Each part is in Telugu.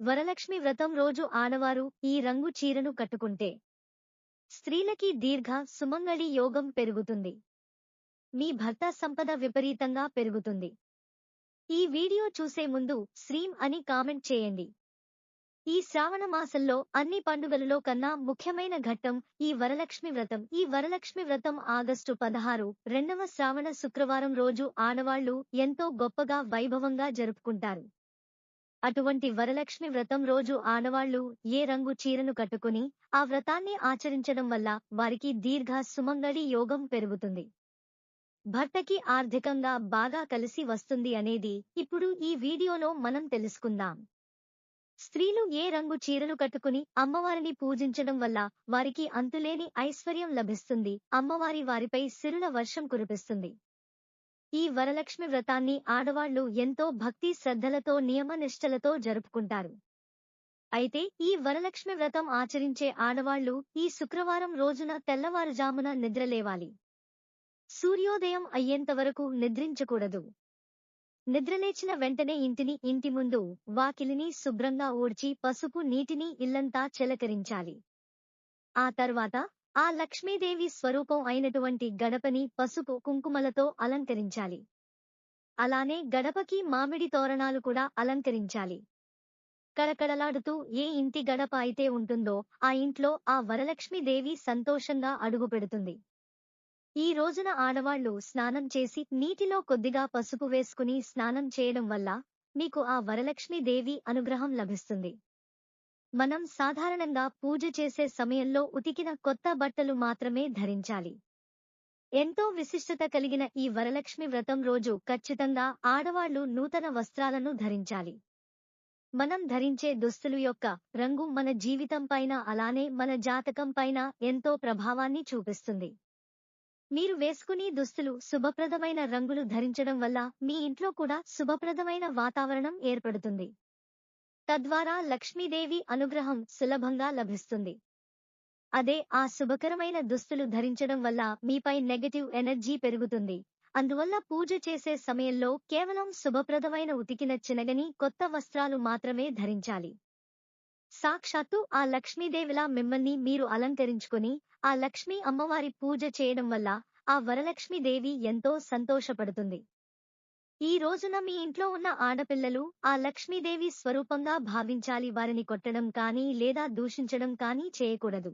వరలక్ష్మి వ్రతం రోజు ఆడవారు ఈ రంగు చీరను కట్టుకుంటే. స్త్రీలకి దీర్ఘ సుమంగళి యోగం పెరుగుతుంది. మీ భర్త సంపద విపరీతంగా పెరుగుతుంది. ఈ వీడియో చూసే ముందు శ్రీం అని కామెంట్ చేయండి. ఈ శ్రావణ మాసంలో అన్ని పండుగలలో కన్నా ముఖ్యమైన ఘట్టం ఈ వరలక్ష్మి వ్రతం. ఈ వరలక్ష్మి వ్రతం ఆగస్టు పదహారు రెండవ శ్రావణ శుక్రవారం రోజు ఆడవాళ్ళు ఎంతో గొప్పగా వైభవంగా జరుపుకుంటారు. అటువంటి వరలక్ష్మి వ్రతం రోజు ఆడవాళ్ళు ఏ రంగు చీరను కట్టుకుని ఆ వ్రతాన్ని ఆచరించడం వల్ల వారికి దీర్ఘ సుమంగళి యోగం పెరుగుతుంది. భర్తకి ఆర్థికంగా బాగా కలిసి వస్తుంది అనేది ఇప్పుడు ఈ వీడియోలో మనం తెలుసుకుందాం. స్త్రీలు ఏ రంగు చీరలు కట్టుకుని అమ్మవారిని పూజించడం వల్ల వారికి అంతులేని ఐశ్వర్యం లభిస్తుంది. అమ్మవారి వారిపై సిరుల వర్షం కురిపిస్తుంది. ఈ వరలక్ష్మి వ్రతాన్ని ఆడవాళ్ళు ఎంతో భక్తి శ్రద్ధలతో నియమనిష్టలతో జరుపుకుంటారు. అయితే ఈ వరలక్ష్మి వ్రతం ఆచరించే ఆడవాళ్ళు ఈ శుక్రవారం రోజున తెల్లవారుజామున నిద్రలేవాలి. సూర్యోదయం అయ్యేంతవరకు నిద్రించకూడదు. నిద్రలేచిన వెంటనే ఇంటిని ఇంటి ముందు వాకిలిని శుభ్రంగా ఊడ్చి పసుపు నీటిని ఇల్లంతా చెలకరించాలి. ఆ తర్వాత ఆ లక్ష్మీదేవి స్వరూపం అయినటువంటి గడపని పసుపు కుంకుమలతో అలంకరించాలి. అలానే గడపకి మామిడి తోరణాలు కూడా అలంకరించాలి. కడకడలాడుతూ ఏ ఇంటి గడప అయితే ఉంటుందో ఆ ఇంట్లో ఆ వరలక్ష్మీదేవి సంతోషంగా అడుగుపెడుతుంది. ఈ రోజున ఆడవాళ్ళు స్నానం చేసి నీటిలో కొద్దిగా పసుపు వేసుకుని స్నానం చేయడం వల్ల మీకు ఆ వరలక్ష్మీదేవి అనుగ్రహం లభిస్తుంది. మనం సాధారణంగా పూజ చేసే సమయంలో ఉతికిన కొత్త బట్టలు మాత్రమే ధరించాలి. ఎంతో విశిష్టత కలిగిన ఈ వరలక్ష్మి వ్రతం రోజు ఖచ్చితంగా ఆడవాళ్ళు నూతన వస్త్రాలను ధరించాలి. మనం ధరించే దుస్తులు యొక్క రంగు మన జీవితం పైన అలానే మన జాతకం పైన ఎంతో ప్రభావాన్ని చూపిస్తుంది. మీరు వేసుకుని దుస్తులు శుభప్రదమైన రంగులు ధరించడం వల్ల మీ ఇంట్లో కూడా శుభప్రదమైన వాతావరణం ఏర్పడుతుంది. తద్వారా లక్ష్మీదేవి అనుగ్రహం సులభంగా లభిస్తుంది. అదే ఆ శుభకరమైన దుస్తులు ధరించడం వల్ల మీపై నెగటివ్ ఎనర్జీ పెరుగుతుంది. అందువల్ల పూజ చేసే సమయంలో కేవలం శుభప్రదమైన ఉతికిన చినగని కొత్త వస్త్రాలు మాత్రమే ధరించాలి. సాక్షాత్తు ఆ లక్ష్మీదేవిలా మిమ్మల్ని మీరు అలంకరించుకుని ఆ లక్ష్మీ అమ్మవారి పూజ చేయడం వల్ల ఆ వరలక్ష్మీదేవి ఎంతో సంతోషపడుతుంది. ఈ రోజున మీ ఇంట్లో ఉన్న ఆడపిల్లలు ఆ లక్ష్మీదేవి స్వరూపంగా భావించాలి వారిని కొట్టడం కానీ లేదా దూషించడం కానీ చేయకూడదు.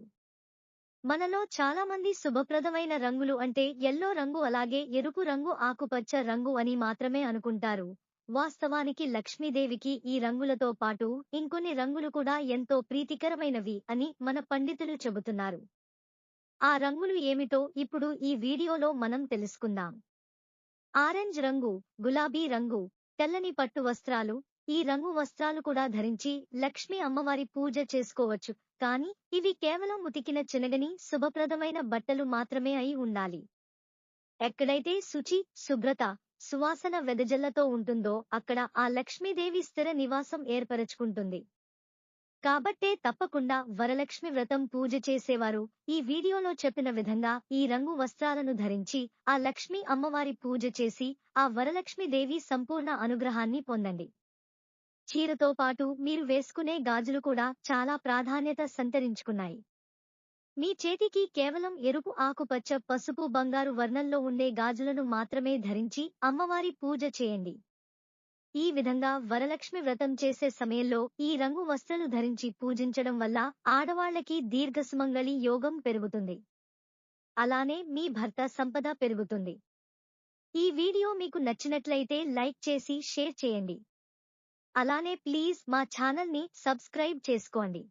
మనలో చాలా మంది శుభప్రదమైన రంగులు అంటే ఎల్లో రంగు అలాగే ఎరుపు రంగు ఆకుపచ్చ రంగు అని మాత్రమే అనుకుంటారు. వాస్తవానికి లక్ష్మీదేవికి ఈ రంగులతో పాటు ఇంకొన్ని రంగులు కూడా ఎంతో ప్రీతికరమైనవి అని మన పండితులు చెబుతున్నారు. ఆ రంగులు ఏమిటో ఇప్పుడు ఈ వీడియోలో మనం తెలుసుకుందాం. ఆరెంజ్ రంగు గులాబీ రంగు తెల్లని పట్టు వస్త్రాలు. ఈ రంగు వస్త్రాలు కూడా ధరించి లక్ష్మీ అమ్మవారి పూజ చేసుకోవచ్చు. కాని ఇవి కేవలం ఉతికిన చినగని శుభప్రదమైన బట్టలు మాత్రమే అయి ఉండాలి. ఎక్కడైతే శుచి శుభ్రత సువాసన వెదజల్లతో ఉంటుందో అక్కడ ఆ లక్ష్మీదేవి స్థిర నివాసం ఏర్పరచుకుంటుంది. కాబట్టే తప్పకుండా వరలక్ష్మి వ్రతం పూజ చేసేవారు. ఈ వీడియోలో చెప్పిన విధంగా ఈ రంగు వస్త్రాలను ధరించి ఆ లక్ష్మీ అమ్మవారి పూజ చేసి ఆ వరలక్ష్మీదేవి సంపూర్ణ అనుగ్రహాన్ని పొందండి. చీరతో పాటు మీరు వేసుకునే గాజులు కూడా చాలా ప్రాధాన్యత సంతరించుకున్నాయి. మీ చేతికి కేవలం ఎరుపు ఆకుపచ్చ పసుపు బంగారు వర్ణంలో ఉండే గాజులను మాత్రమే ధరించి అమ్మవారి పూజ చేయండి. ఈ విధంగా వరలక్ష్మి వ్రతం చేసే సమయంలో ఈ రంగు వస్త్రాలు ధరించి పూజించడం వల్ల ఆడవాళ్ళకి దీర్ఘసుమంగళి యోగం పెరుగుతుంది. అలానే మీ భర్త సంపద పెరుగుతుంది. ఈ వీడియో మీకు నచ్చినట్లయితే లైక్ చేసి షేర్ చేయండి. అలానే ప్లీజ్ మా ఛానల్ని సబ్స్క్రైబ్ చేసుకోండి.